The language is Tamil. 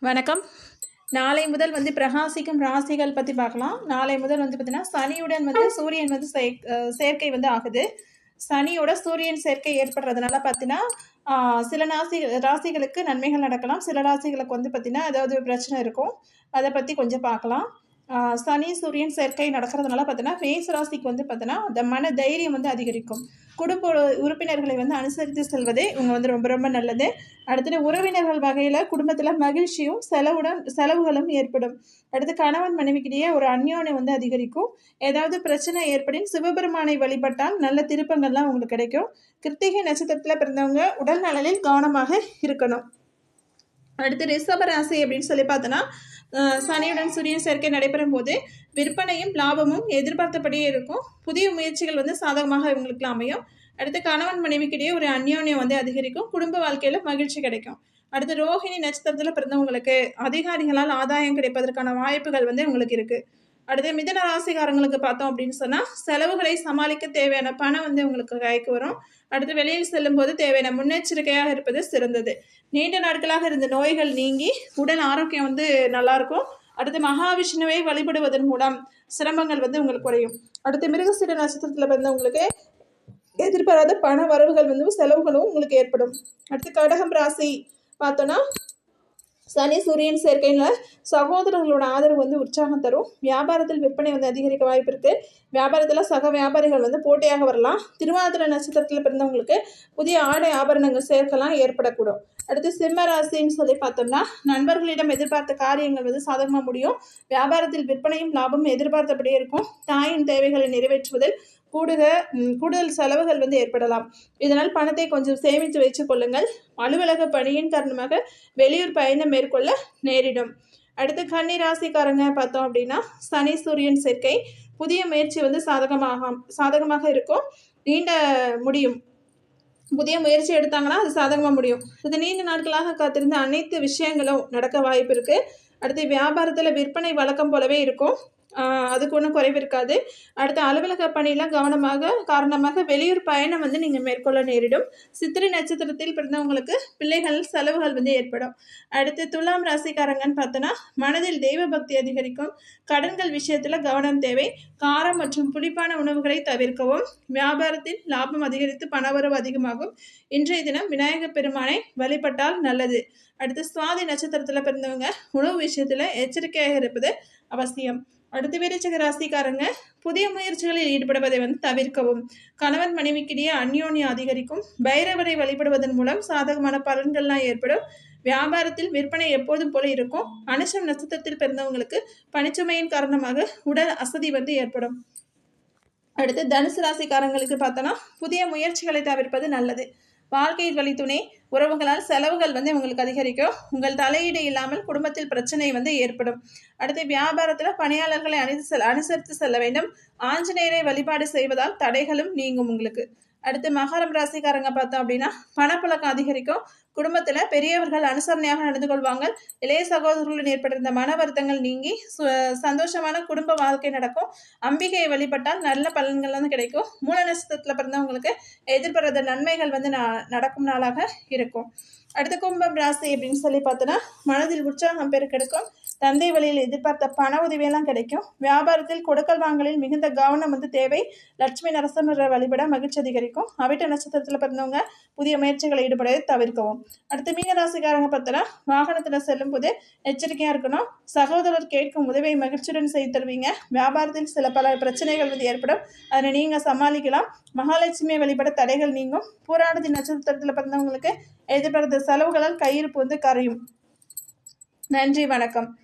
வணக்கம். நாளை முதல் வந்து பிரகாசிக்கும் ராசிகள் பற்றி பார்க்கலாம். நாளை முதல் வந்து பார்த்தீங்கன்னா சனியுடன் வந்து சூரியன் வந்து சே- சேர்க்கை வந்து ஆகுது. சனியோட சூரியன் சேர்க்கை ஏற்படுறதுனால பார்த்தீங்கன்னா சில ராசி ராசிகளுக்கு நன்மைகள் நடக்கலாம். சில ராசிகளுக்கு வந்து பார்த்தீங்கன்னா ஏதாவது பிரச்சனை இருக்கும். அதை பற்றி கொஞ்சம் பார்க்கலாம். ஆஹ், சனி சூரியன் சேர்க்கை நடக்கிறதுனால பார்த்தீங்கன்னா மேச ராசிக்கு வந்து பார்த்தீங்கன்னா அந்த மன தைரியம் வந்து அதிகரிக்கும். குடும்ப உறுப்பினர்களை வந்து அனுசரித்து செல்வதே இவங்க வந்து ரொம்ப ரொம்ப நல்லது. அடுத்தது உறவினர்கள் வகையில் குடும்பத்தில் மகிழ்ச்சியும் செலவுடன் செலவுகளும் ஏற்படும். அடுத்து கணவன் மனைவிக்கிடையே ஒரு அந்யோனை வந்து அதிகரிக்கும். ஏதாவது பிரச்சனை ஏற்படின் சிவபெருமானை வழிபட்டால் நல்ல திருப்பங்கள்லாம் உங்களுக்கு கிடைக்கும். கிருத்திகை நட்சத்திரத்தில் பிறந்தவங்க உடல் நலனில் கவனமாக இருக்கணும். அடுத்து ரிஷப ராசி அப்படின்னு சொல்லி பார்த்தோன்னா சனியுடன் சூரியன் சேர்க்கை நடைபெறும் போது விற்பனையும் லாபமும் எதிர்பார்த்தபடியே இருக்கும். புதிய முயற்சிகள் வந்து சாதகமாக இவங்களுக்கு அமையும். அடுத்து கணவன் மனைவிக்கிடையே ஒரு அந்யோன்யம் வந்து அதிகரிக்கும். குடும்ப வாழ்க்கையில் மகிழ்ச்சி கிடைக்கும். அடுத்து ரோஹிணி நட்சத்திரத்தில் பிறந்தவங்களுக்கு அதிகாரிகளால் ஆதாயம் கிடைப்பதற்கான வாய்ப்புகள் வந்து உங்களுக்கு இருக்குது அடுத்து மிதன ராசிகாரங்களுக்கு பார்த்தோம் அப்படின்னு சொன்னால் செலவுகளை சமாளிக்க தேவையான பணம் வந்து உங்களுக்கு கைக்கு வரும். அடுத்து வெளியில் செல்லும்போது தேவையான முன்னெச்சரிக்கையாக இருப்பது சிறந்தது. நீண்ட நாட்களாக இருந்த நோய்கள் நீங்கி உடல் ஆரோக்கியம் வந்து நல்லாயிருக்கும் அடுத்து மகாவிஷ்ணுவை வழிபடுவதன் மூலம் சிரமங்கள் வந்து உங்களுக்கு குறையும். அடுத்து மிருகசீர நட்சத்திரத்தில் வந்து உங்களுக்கு எதிர்பாராத பண வரவுகள் வந்து செலவுகளும் உங்களுக்கு ஏற்படும். அடுத்து கடகம் ராசி பார்த்தோன்னா சனி சூரியன் சேர்க்கையில் சகோதரர்களோட ஆதரவு வந்து உற்சாகம் தரும். வியாபாரத்தில் விற்பனை வந்து அதிகரிக்க வாய்ப்பு இருக்குது வியாபாரத்தில் சக வியாபாரிகள் வந்து போட்டியாக வரலாம். திருவாதிரை நட்சத்திரத்தில் பிறந்தவங்களுக்கு புதிய ஆடை ஆபரணங்கள் சேர்க்கலாம் ஏற்படக்கூடும். அடுத்து சிம்ம ராசின்னு சொல்லி பார்த்தோம்னா நண்பர்களிடம் எதிர்பார்த்த காரியங்கள் வந்து சாதகமாக முடியும். வியாபாரத்தில் விற்பனையும் லாபமும் எதிர்பார்த்தபடியே இருக்கும். தாயின் தேவைகளை நிறைவேற்றுவதில் கூடுக கூடுதல் செலவுகள் வந்து ஏற்படலாம். இதனால் பணத்தை கொஞ்சம் சேமித்து வைத்துக் கொள்ளுங்கள். அலுவலக பணியின் காரணமாக வெளியூர் பயணம் மேற்கொள்ள நேரிடும். அடுத்து கன்னி ராசிக்காரங்க பார்த்தோம் அப்படின்னா சனி சூரியன் சேர்க்கை புதிய முயற்சி வந்து சாதகமாக சாதகமாக இருக்கும். நீண்ட முடியும். புதிய முயற்சி எடுத்தாங்கன்னா அது சாதகமாக முடியும். இது நீண்ட நாட்களாக காத்திருந்த அனைத்து விஷயங்களும் நடக்க வாய்ப்பு இருக்குது அடுத்து வியாபாரத்தில் விற்பனை வழக்கம் போலவே இருக்கும். அதுக்கு ஒன்றும் குறைவு இருக்காது. அடுத்து அலுவலக பணியில் கவனமாக காரணமாக வெளியூர் பயணம் வந்து நீங்கள் மேற்கொள்ள நேரிடும். சித்திரை நட்சத்திரத்தில் பிறந்தவங்களுக்கு பிள்ளைகள் செலவுகள் வந்து ஏற்படும். அடுத்து துலாம் ராசிக்காரங்கன்னு பார்த்தோன்னா மனதில் தெய்வ பக்தி அதிகரிக்கும். கடன்கள் விஷயத்தில் கவனம் தேவை. காரம் மற்றும் புளிப்பான உணவுகளை தவிர்க்கவும். வியாபாரத்தில் லாபம் அதிகரித்து பணவரவு அதிகமாகும். இன்றைய தினம் விநாயகர் பெருமானை வழிபட்டால் நல்லது. அடுத்து சுவாதி நட்சத்திரத்தில் பிறந்தவங்க உணவு விஷயத்தில் எச்சரிக்கையாக இருப்பது அவசியம். அடுத்து விருச்சக ராசிக்காரங்க புதிய முயற்சிகளில் ஈடுபடுவதை வந்து தவிர்க்கவும். கணவன் மனைவிக்கிடையே அந்யோன்யம் அதிகரிக்கும். பைரவரை வழிபடுவதன் மூலம் சாதகமான பலன்கள்லாம் ஏற்படும். வியாபாரத்தில் விற்பனை எப்போதும் போல இருக்கும். அனுஷம் நட்சத்திரத்தில் பிறந்தவங்களுக்கு பனிச்சுமையின் காரணமாக உடல் அசதி வந்து ஏற்படும். அடுத்து தனுசு ராசிக்காரங்களுக்கு பார்த்தோன்னா புதிய முயற்சிகளை தவிர்ப்பது நல்லது. வாழ்க்கையில் வழி துணை உறவுகளால் செலவுகள் வந்து உங்களுக்கு அதிகரிக்கும். உங்கள் தலையீடு இல்லாமல் குடும்பத்தில் பிரச்சனை வந்து ஏற்படும். அடுத்து வியாபாரத்தில் பணியாளர்களை அனுச செல் அனுசரித்து செல்ல வேண்டும். ஆஞ்சநேயரை வழிபாடு செய்வதால் தடைகளும் நீங்கும் உங்களுக்கு. அடுத்து மகரம் ராசிக்காரங்க பார்த்தோம் அப்படின்னா பணப்பழக்கம் அதிகரிக்கும். குடும்பத்தில் பெரியவர்கள் அனுசரணையாக நடந்து கொள்வாங்க இளைய சகோதரர்களுடன் ஏற்பட்டிருந்த மன வருத்தங்கள் நீங்கி சு- சந்தோஷமான குடும்ப வாழ்க்கை நடக்கும். அம்பிகையை வழிபட்டால் நல்ல பலன்கள் வந்து கிடைக்கும். மூல நட்சத்திரத்தில் பிறந்தவங்களுக்கு எதிர்பாராத நன்மைகள் வந்து நடக்கும் நாளாக இருக்கும். அடுத்து கும்பம் ராசி அப்படின்னு சொல்லி பார்த்தோன்னா மனதில் உற்சாகம் பெருக்கெடுக்கும். தந்தை வழியில் எதிர்பார்த்த பண உதவியெல்லாம் கிடைக்கும். வியாபாரத்தில் கொடுக்கல் வாங்கலில் மிகுந்த கவனம் வந்து தேவை. லட்சுமி நரசிம்மரை வழிபட மகிழ்ச்சி அதிகரிக்கும். அவிட்ட நட்சத்திரத்தில் பிறந்தவங்க புதிய முயற்சிகளை ஈடுபடுவதை தவிர்க்கவும். அடுத்து மீன ராசிக்காரங்க பார்த்தோன்னா வாகனத்தில் செல்லும் போது எச்சரிக்கையாக இருக்கணும். சகோதரர் கேட்கும் உதவியை மகிழ்ச்சியுடன் செய்து தருவீங்க. வியாபாரத்தில் சில பல பிரச்சனைகள் வந்து ஏற்படும். அதனை நீங்கள் சமாளிக்கலாம். மகாலட்சுமியை வழிபட தடைகள் நீங்கும். பூராடதி நட்சத்திரத்தில் பிறந்தவங்களுக்கு எதிர்பார்த்த செலவுகளால் கையிருப்பு வந்து கரையும். நன்றி வணக்கம்.